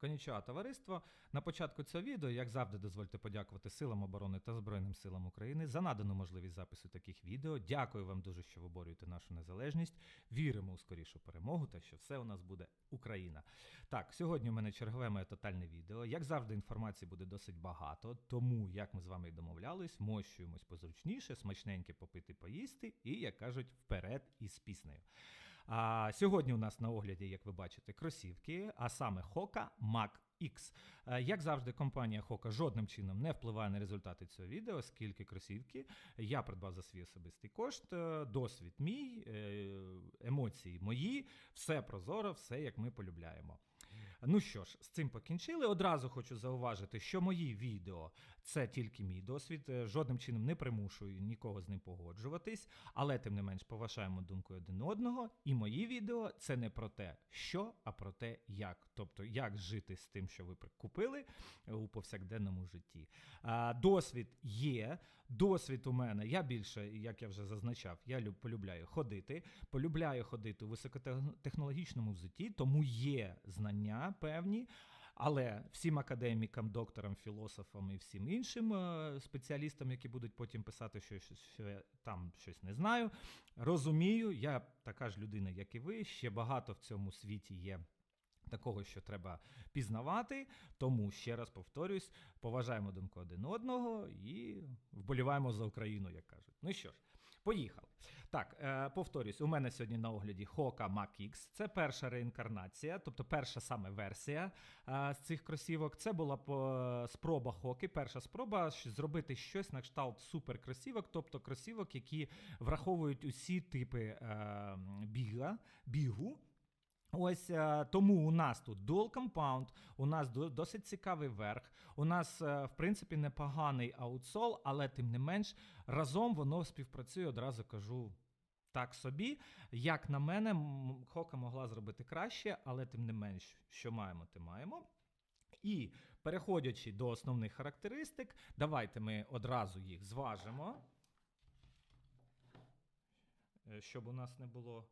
Конічого товариство. На початку цього відео, як завжди, дозвольте подякувати Силам оборони та Збройним силам України за надану можливість запису таких відео. Дякую вам дуже, що ви борюєте нашу незалежність. Віримо у скорішу перемогу та що все у нас буде Україна. Так, сьогодні у мене чергове моє тотальне відео. Як завжди, інформації буде досить багато, тому як ми з вами і домовлялись, мощуємось позручніше, смачненьке попити, поїсти, і як кажуть, вперед із піснею. А сьогодні у нас на огляді, як ви бачите, кросівки, а саме Hoka Mac X. Е, Як завжди, компанія Hoka жодним чином не впливає на результати цього відео, оскільки кросівки я придбав за свій особистий кошт, е, досвід мій, е, емоції мої, все прозоро, все як ми полюбляємо. Ну що ж, з цим покінчили. Одразу хочу зауважити, що мої відео це тільки мій досвід. е, Жодним чином не примушую нікого з ним погоджуватись, але тим не менш поважаємо думку один одного. І мої відео це не про те, що, а про те, як. Тобто, як жити з тим, що ви купили у повсякденному житті. Досвід є. Досвід у мене. Я більше, як я вже зазначав, я люб, полюбляю ходити. Полюбляю ходити у високотехнологічному взутті, тому є знання певні. Але всім академікам, докторам, філософам і всім іншим е, спеціалістам, які будуть потім писати, що, що, що я там щось не знаю, розумію, я така ж людина, як і ви. Ще багато в цьому світі є. Такого, що треба пізнавати, тому ще раз повторюсь, поважаємо думку один одного і вболіваємо за Україну, як кажуть. Ну що ж, поїхали. Так, е, повторюсь, у мене сьогодні на огляді Hoka Mac X. Це перша реінкарнація, тобто перша саме версія е, з цих кросівок. Це була спроба Хоки, перша спроба зробити щось на кшталт суперкросівок, тобто кросівок, які враховують усі типи е, біга, бігу. Ось е, тому у нас тут dual compound, у нас до- досить цікавий верх. У нас, е, в принципі, непоганий аутсол, але тим не менш разом воно співпрацює, одразу кажу. Так собі, як на мене, Хока могла зробити краще, але тим не менш, що маємо, те маємо. І переходячи до основних характеристик, давайте ми одразу їх зважимо, е, щоб у нас не було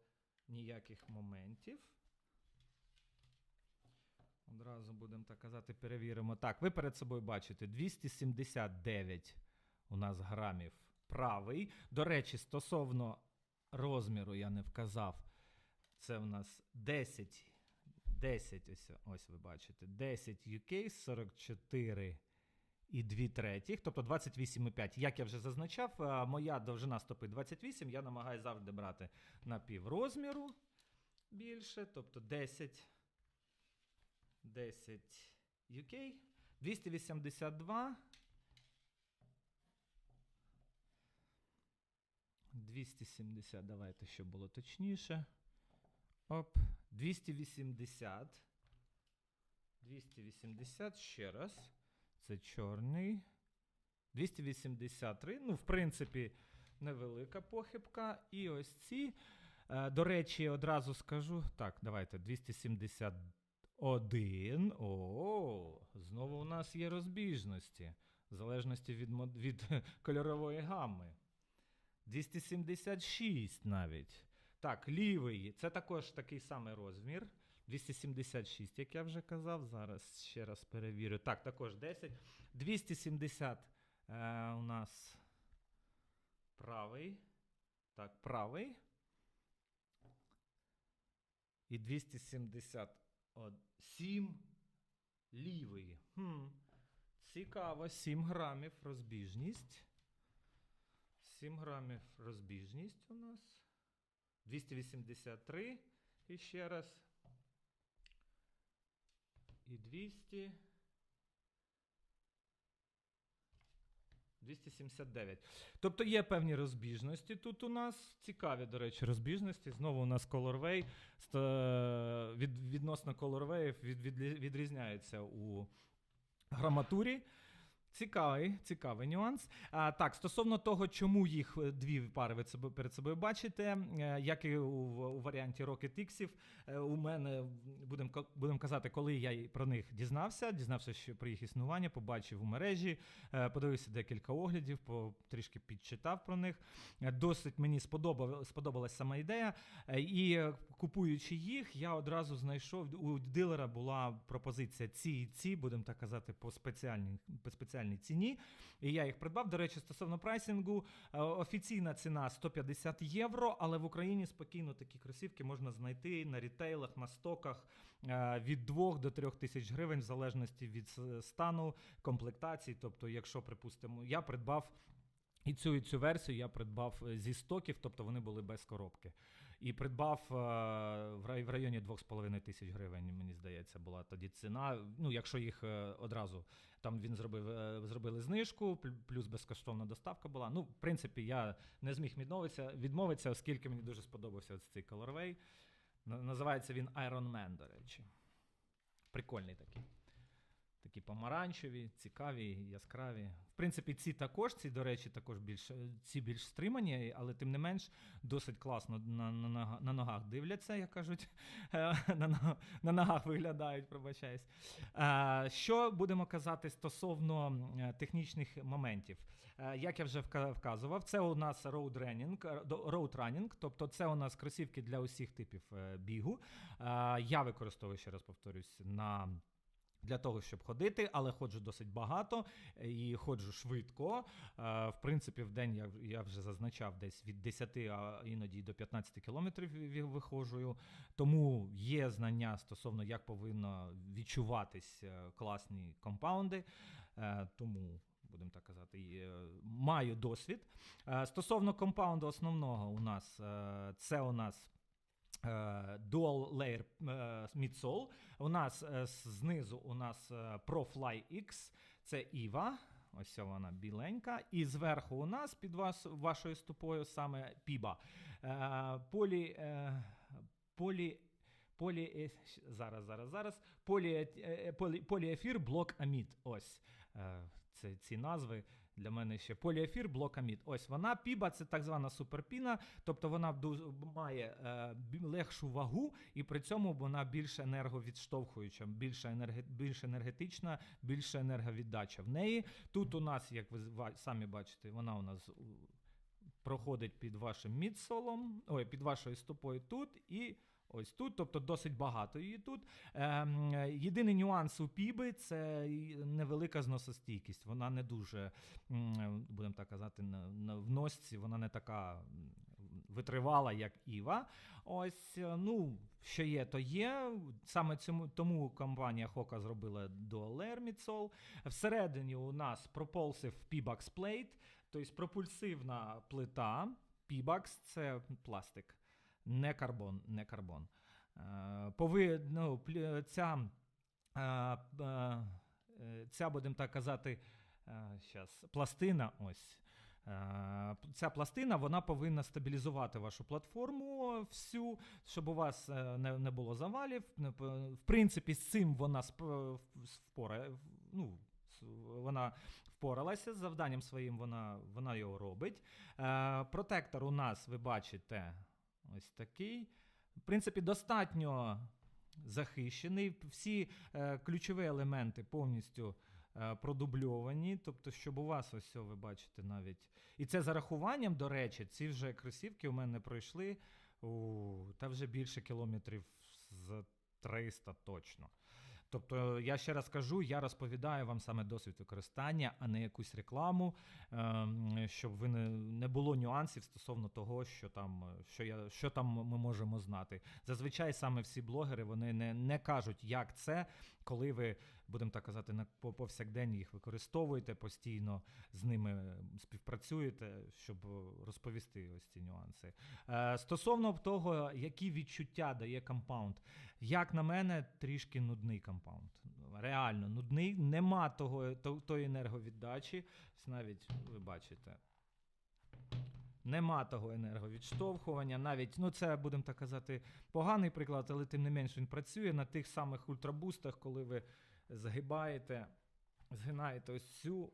ніяких моментів. Одразу будемо так казати, перевіримо. Так, ви перед собою бачите 279 у нас грамів правий. До речі, стосовно розміру я не вказав. Це у нас 10. 10, ось, ось ви бачите, 10 UK, 44 і 2 третіх, тобто 28,5. Як я вже зазначав, моя довжина стопи 28, я намагаюся завжди брати на пів розміру більше, тобто 10, 10 UK, 282, 270, давайте, щоб було точніше. Оп, 280. 280 ще раз. Це чорний. 283. Ну, в принципі, невелика похибка. І ось ці. Е, до речі, одразу скажу. Так, давайте. 271. О, знову у нас є розбіжності. В залежності від, від кольорової гами. 276 навіть. Так, лівий. Це також такий самий розмір. 276, як я вже казав. Зараз ще раз перевірю. Так, також 10. 270 е, у нас правий. Так, правий. І 277 лівий. Хм. Цікаво, 7 грамів розбіжність. 7 грамів розбіжність у нас. 283. І ще раз. І 200. 279. Тобто є певні розбіжності тут у нас. Цікаві, до речі, розбіжності. Знову у нас Colorway від, відносно Colorway від, від, відрізняється у граматурі. Цікавий, цікавий нюанс. А, так, стосовно того, чому їх е, дві пари ви себе- перед собою бачите, е, як і у, у варіанті Rocket X, е, у мене будемо будем казати, коли я про них дізнався, дізнався що про їх існування, побачив у мережі, подивився декілька оглядів, трішки підчитав про них. Досить мені сподобав, сподобалась сама ідея. І купуючи їх, я одразу знайшов у дилера була пропозиція ці і ці, будемо так казати, по спеціальній, по спеціальній ціні. І я їх придбав. До речі, стосовно прайсингу, е, офіційна ціна 150 євро, але в Україні спокійно такі кросівки можна знайти на рітейлах, на стоках е, від 2 до 3 тисяч гривень, в залежності від стану, комплектації. Тобто, якщо, припустимо, я придбав. І цю і цю версію я придбав е, зі стоків, тобто вони були без коробки. І придбав е, в районі 2,5 тисяч гривень, мені здається, була тоді ціна. Ну, якщо їх е, одразу там він зробив, е, зробили знижку, плюс безкоштовна доставка була. Ну, в принципі, я не зміг відмовитися, відмовитися, оскільки мені дуже сподобався цей colorway. Називається він Iron Man, до речі. Прикольний такий. Такі помаранчеві, цікаві, яскраві. В принципі, ці також, ці, до речі, також більш, ці більш стримані, але тим не менш досить класно на, на, нога- на ногах дивляться, як кажуть, Е, на, на ногах виглядають, пробачаюсь. Е, Що будемо казати стосовно е, технічних моментів? Як я вже вказував, це у нас running, тобто це у нас кросівки для усіх типів бігу. Я використовую, ще раз повторюсь, на для того, щоб ходити, але ходжу досить багато е, і ходжу швидко. Е, В принципі, в день я, вже зазначав десь від 10, а іноді до 15 кілометрів ві- ві- виходжу. Тому є знання стосовно як повинно відчуватись е, класні компаунди. Тому. Будемо так казати, маю досвід. Стосовно компаунду основного, у нас це у нас Dual Layer е, Midsole. У нас е, знизу у нас е, ProFly X, це Іва. Ось вона біленька. І зверху у нас під вас, вашою стопою саме Піба. Е, полі, е, полі, полі, е, зараз, зараз, зараз. Полі, е, полі, поліефір блок амід. Ось е, це ці назви. Для мене ще поліефір, блокамід. Ось вона піба, це так звана суперпіна, тобто вона має е, легшу вагу, і при цьому вона більш енерговідштовхуюча, більш, енерге, більш енергетична, більша енерговіддача в неї. Тут у нас, як ви самі бачите, вона у нас проходить під вашим мідсолом, ой, під вашою стопою тут і. Ось тут, тобто досить багато її тут. Ем, єдиний нюанс у піби це невелика зносостійкість. Вона не дуже, будемо так казати, в носці, вона не така витривала, як Іва. Ось, е, ну, що є, то є. Саме цьому тому компанія Hoka зробила Dual Midsole. Всередині у нас Propulsive P-Box Plate, тобто пропульсивна плита. P-Box – це пластик. Не карбон, не карбон. Е, пови, ну, ця, е, е, ця, будемо так казати, щас, пластина, ось. Ця пластина вона повинна стабілізувати вашу платформу всю, щоб у вас не, не було завалів. В принципі, з цим вона впора, ну, вона впоралася з завданням своїм, вона, вона його робить. Протектор у нас, ви бачите, ось такий. В принципі, достатньо захищений. Всі е, ключові елементи повністю е, продубльовані. Тобто, щоб у вас ось ви бачите навіть. І це за рахуванням, до речі, ці вже кросівки у мене пройшли у, та вже більше кілометрів з 300 точно. Тобто, я ще раз кажу, я розповідаю вам саме досвід використання, а не якусь рекламу, ем, щоб ви не, було нюансів стосовно того, що там, що, я, що там ми можемо знати. Зазвичай саме всі блогери вони не, не кажуть, як це, коли ви, будемо так казати, на по- повсякдень їх використовуєте, постійно з ними співпрацюєте, щоб е, розповісти ось ці нюанси. Е, стосовно того, які відчуття дає компаунд, як на мене, трішки нудний компаунд. Реально нудний, нема того, тої енерговіддачі. Навіть ви бачите. Нема того енерговідштовхування. Навіть, ну це будемо так казати, поганий приклад, але тим не менш він працює на тих самих ультрабустах, коли ви загибаєте. згинаєте ось цю,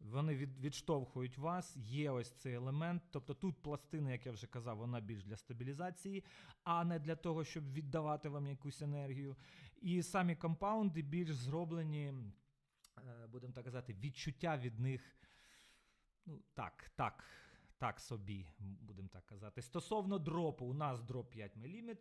вони від, відштовхують вас, є ось цей елемент. Тобто тут пластина, як я вже казав, вона більш для стабілізації, а не для того, щоб віддавати вам якусь енергію. І самі компаунди більш зроблені, е, будемо так казати, відчуття від них. Ну, так, так, так собі, будемо так казати. Стосовно дропу, у нас дроп 5 мм,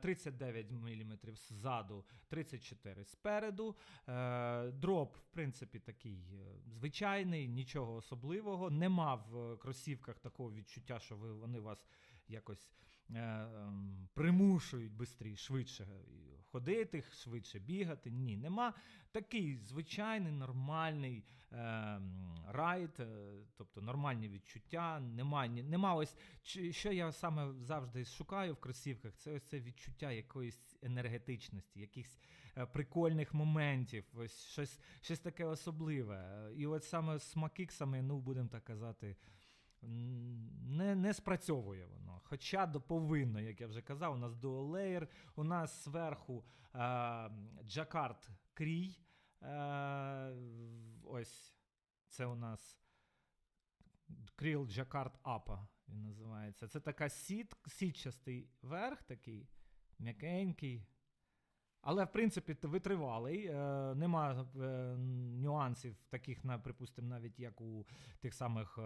39 мм ззаду, 34 спереду. Е, Дроп, в принципі, такий е, звичайний, нічого особливого. Нема в е, кросівках такого відчуття, що ви, вони вас якось примушують бистрі, швидше ходити, швидше бігати. Ні, нема. Такий звичайний, нормальний е, райд, е, тобто нормальні відчуття. Нема, нема ось що я саме завжди шукаю в кросівках, це ось це відчуття якоїсь енергетичності, якихось е, прикольних моментів, ось щось, щось таке особливе. Е, І от саме з макіксами, ну будемо так казати. Не, не спрацьовує воно. Хоча до повинно, як я вже казав, у нас layer, у нас зверху е, Джакард Крій. Е, ось це у нас Кріл Джакард Апа. Він називається. Це така сіт, сітчастий верх, такий м'якенький. Але, в принципі, витривалий. Е, нема е, нюансів, таких, на, припустимо, навіть як у тих самих е,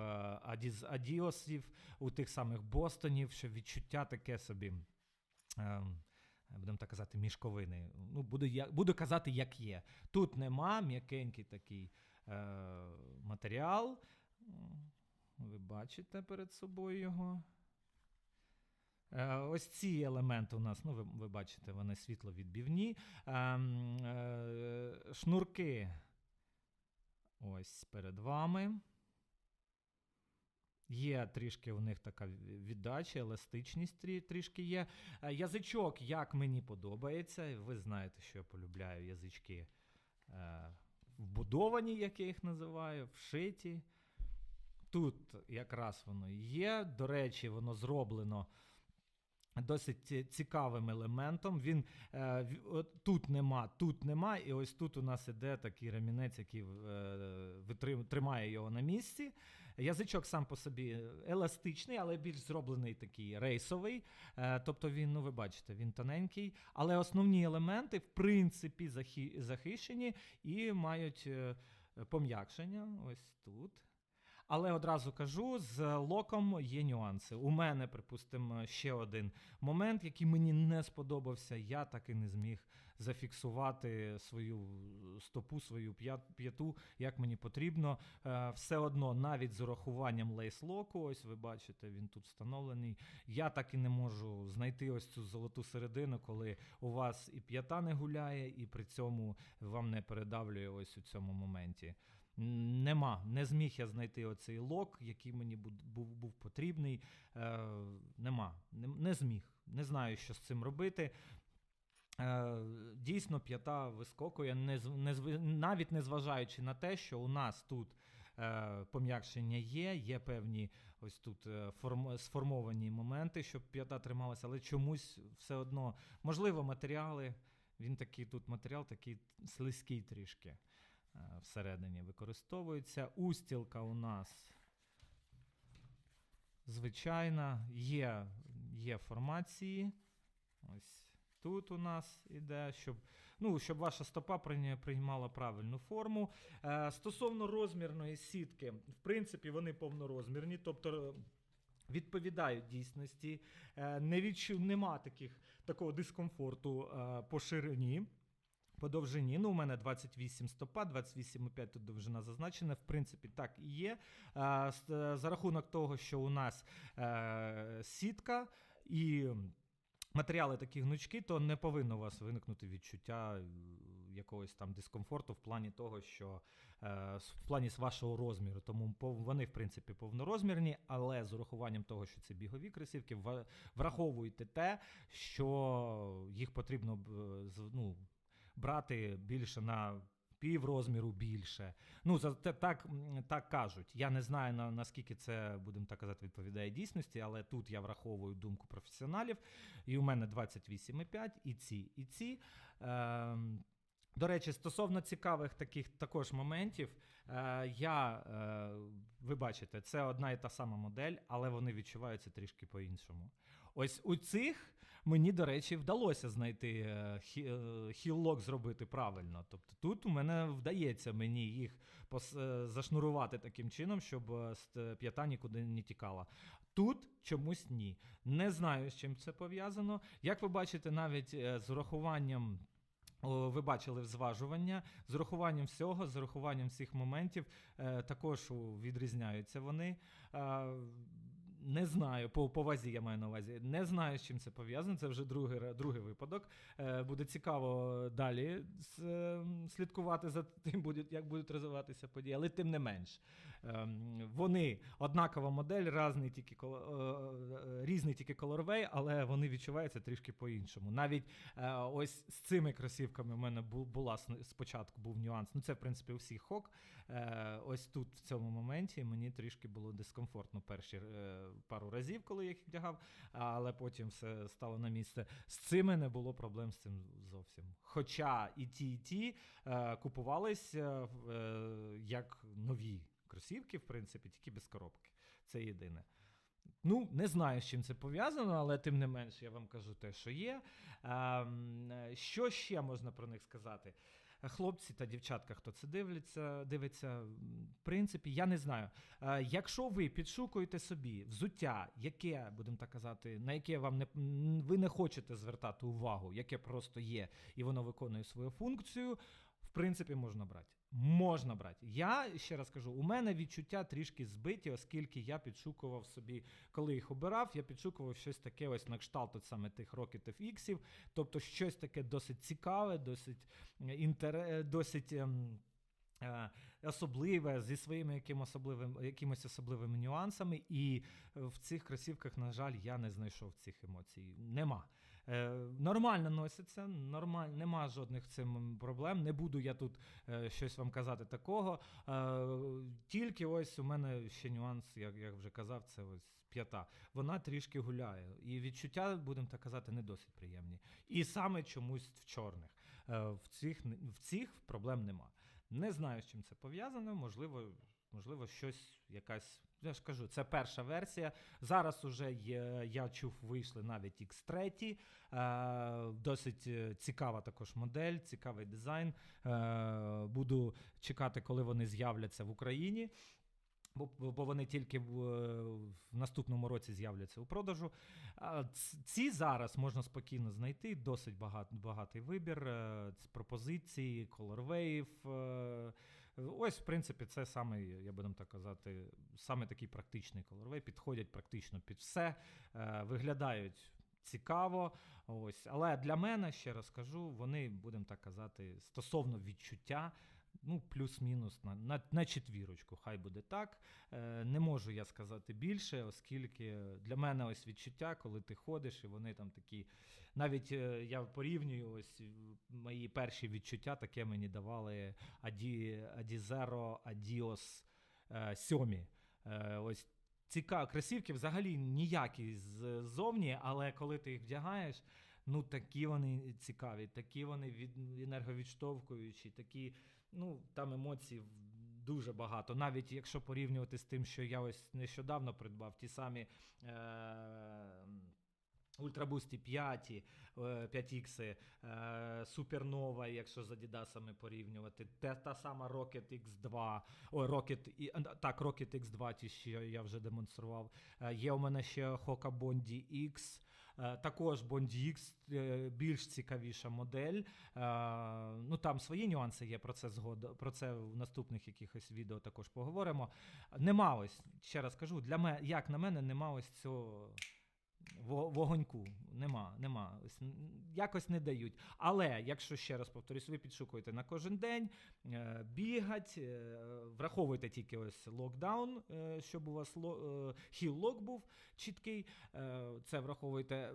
Адіосів, у тих самих Бостонів, що відчуття таке собі. Будемо так казати, мішковини. Ну, буду, я, буду казати, як є. Тут нема м'якенький такий е, матеріал. Ви бачите перед собою його. Е, Ось ці елементи у нас, ну ви, ви бачите, вони світловідбівні. Ем, е, шнурки ось перед вами. Є трішки у них така віддача, еластичність трі- трішки є. Е, Язичок, як мені подобається. Ви знаєте, що я полюбляю язички вбудовані, як я їх називаю, вшиті. Тут якраз воно є. До речі, воно зроблено досить цікавим елементом. Він е, тут нема, тут нема, і ось тут у нас іде такий ремінець, який е, тримає його на місці. Язичок сам по собі еластичний, але більш зроблений такий рейсовий. Е, тобто він, ну ви бачите, він тоненький, але основні елементи, в принципі, захищені і мають е, пом'якшення. Ось тут. Але одразу кажу, з локом є нюанси. У мене, припустимо, ще один момент, який мені не сподобався. Я так і не зміг зафіксувати свою стопу, свою п'ят- п'яту, як мені потрібно. Е, Все одно, навіть з урахуванням лейс-локу, ось ви бачите, він тут встановлений. Я так і не можу знайти ось цю золоту середину, коли у вас і п'ята не гуляє, і при цьому вам не передавлює ось у цьому моменті. Нема, не зміг я знайти оцей лок, який мені був, був потрібний. Е, нема, не, не зміг. Не знаю, що з цим робити. Е, дійсно, п'ята вискокує, не, не, навіть не зважаючи на те, що у нас тут е, пом'якшення є, є певні ось тут е, форм, сформовані моменти, щоб п'ята трималася, але чомусь все одно, можливо, матеріали. Він такий тут матеріал, такий слизький трішки всередині використовується. Устілка у нас звичайна, є, є формації. Ось тут у нас іде, щоб, ну, щоб ваша стопа приймала правильну форму. Е, стосовно розмірної сітки, в принципі, вони повнорозмірні, тобто. Відповідають дійсності, Е, не відчу, нема таких, такого дискомфорту е, по ширині, по довжині. Ну, у мене 28 стопа, 28,5 тут довжина зазначена. В принципі, так і є. Е, За рахунок того, що у нас е, сітка і матеріали такі гнучкі, то не повинно у вас виникнути відчуття е, якогось там дискомфорту в плані того, що в плані вашого розміру. Тому вони, в принципі, повнорозмірні, але з урахуванням того, що це бігові кросівки, враховуйте те, що їх потрібно ну, брати більше на пів розміру більше. Ну, за так, так кажуть. Я не знаю на, наскільки це, будемо так казати, відповідає дійсності, але тут я враховую думку професіоналів. І у мене 28,5, і ці, і ці. Ем, До речі, стосовно цікавих таких також моментів, е, я, е, ви бачите, це одна і та сама модель, але вони відчуваються трішки по-іншому. Ось у цих мені, до речі, вдалося знайти е, е, хіллок зробити правильно. Тобто тут у мене вдається мені їх е, зашнурувати таким чином, щоб п'ята нікуди не тікала. Тут чомусь ні. Не знаю, з чим це пов'язано. Як ви бачите, навіть з урахуванням. Ви бачили зважування з урахуванням всього, з урахуванням всіх моментів, також відрізняються вони. Е, не знаю, по, по вазі я маю на увазі. Не знаю, з чим це пов'язано. Це вже другий, другий випадок. Е, буде цікаво далі с- е, слідкувати за тим, будуть, як будуть розвиватися події, але тим не менш. Ем, вони однакова модель, різний тільки, е, е, різний тільки колорвей, але вони відчуваються трішки по-іншому. Навіть е, ось з цими кросівками в мене бу- була спочатку був нюанс. Ну, це, в принципі, у всіх хок. Е, ось тут, в цьому моменті, мені трішки було дискомфортно перші е, пару разів, коли я їх вдягав, але потім все стало на місце. З цими не було проблем з цим зовсім. Хоча і ті, і ті е, купувались е, е, як нові кросівки, в принципі, тільки без коробки. Це єдине. Ну, не знаю, з чим це пов'язано, але тим не менш, я вам кажу те, що є. Ем, е, що ще можна про них сказати? Хлопці та дівчатка, хто це дивиться, дивиться, в принципі, я не знаю. Е, якщо ви підшукуєте собі взуття, яке, будемо так казати, на яке вам не ви не хочете звертати увагу, яке просто є, і воно виконує свою функцію, в принципі, можна брати. Можна брати. Я ще раз кажу, у мене відчуття трішки збиті, оскільки я підшукував собі, коли їх обирав, я підшукував щось таке, ось на кшталт от саме тих Rocket FX, тобто щось таке досить цікаве, досить е, інтере, досить. ем, е, Особливе зі своїми яким особливим, якимось особливими нюансами, і е, в цих кросівках, на жаль, я не знайшов цих емоцій. Нема. Е, нормально носиться, нормаль, нема жодних цим проблем. Не буду я тут е, щось вам казати такого. Е, тільки ось у мене ще нюанс, як я вже казав, це ось п'ята. Вона трішки гуляє. І відчуття, будемо так казати, не досить приємні. І саме чомусь в чорних. В, цих, в цих проблем нема. Не знаю, з чим це пов'язано. Можливо, можливо, щось якась. Я ж кажу, це перша версія. Зараз уже є, я чув, вийшли навіть X3. Е, досить е, цікава також модель, цікавий дизайн. Е, буду чекати, коли вони з'являться в Україні. Бо, бо вони тільки в, в наступному році з'являться у продажу. Ці зараз можна спокійно знайти. Досить багат, багатий вибір, е, пропозиції, Colorwave. Ось, в принципі, це саме, я будемо так казати, саме такий практичний колорвей. Підходять практично під все, е, виглядають цікаво. Ось. Але для мене, ще раз кажу, вони, будемо так казати, стосовно відчуття. Ну, плюс-мінус на, на, на четвірочку, хай буде так. Е, не можу я сказати більше, оскільки для мене ось відчуття, коли ти ходиш, і вони там такі. Навіть е, я порівнюю ось е, мої перші відчуття, таке мені давали Аді, Адізеро, Адіос е, сьомі. Е, ось цікаво, кросівки взагалі ніякі ззовні, але коли ти їх вдягаєш, ну такі вони цікаві, такі вони від, енерговідштовхуючі, такі, ну там емоцій дуже багато. Навіть якщо порівнювати з тим, що я ось нещодавно придбав, ті самі. Е- Ультрабусті 5, е, 5X, е, Supernova, якщо з Адідасами порівнювати, те, та сама Rocket X2, ой, Rocket, і- так, Rocket X2, ті, що я вже демонстрував. Е, Є у мене ще Hoka Bondi X, е, також Bond X, е, більш цікавіша модель. Е, Ну, там свої нюанси є, про це згод... про це в наступних якихось відео також поговоримо. Нема ось, ще раз кажу, для мене, як на мене, нема ось цього вогоньку. Нема, нема. Ось, якось не дають. Але якщо ще раз повторюсь, ви підшукуєте на кожен день, е, бігать, е, враховуйте тільки ось локдаун, е, щоб у вас ло, хіл-лок був чіткий. Це враховуйте.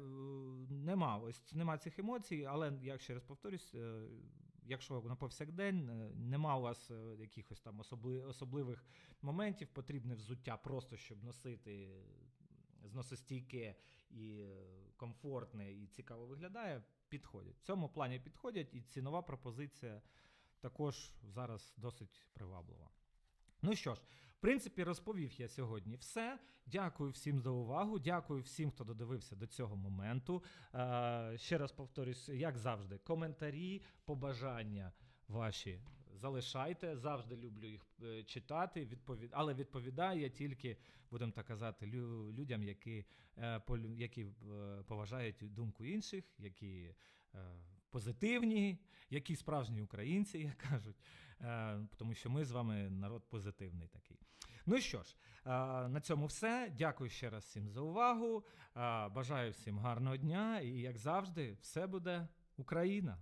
Нема ось нема цих емоцій, але я ще раз повторюсь. Якщо на повсякдень нема у вас якихось там особли, особливих моментів, потрібне взуття просто щоб носити зносостійке і комфортне, і цікаво виглядає, підходять. В цьому плані підходять, і цінова пропозиція також зараз досить приваблива. Ну що ж, в принципі, розповів я сьогодні все. Дякую всім за увагу. Дякую всім, хто додивився до цього моменту. Е, ще раз повторюсь, як завжди, коментарі, побажання ваші залишайте. Завжди люблю їх е, читати, відповід... але відповідаю я тільки, будемо так казати, лю... людям, які, е, які е, поважають думку інших, які позитивні, які справжні українці, як кажуть. Тому що ми з вами народ позитивний такий. Ну що ж, на цьому все. Дякую ще раз всім за увагу. Бажаю всім гарного дня і, як завжди, все буде Україна!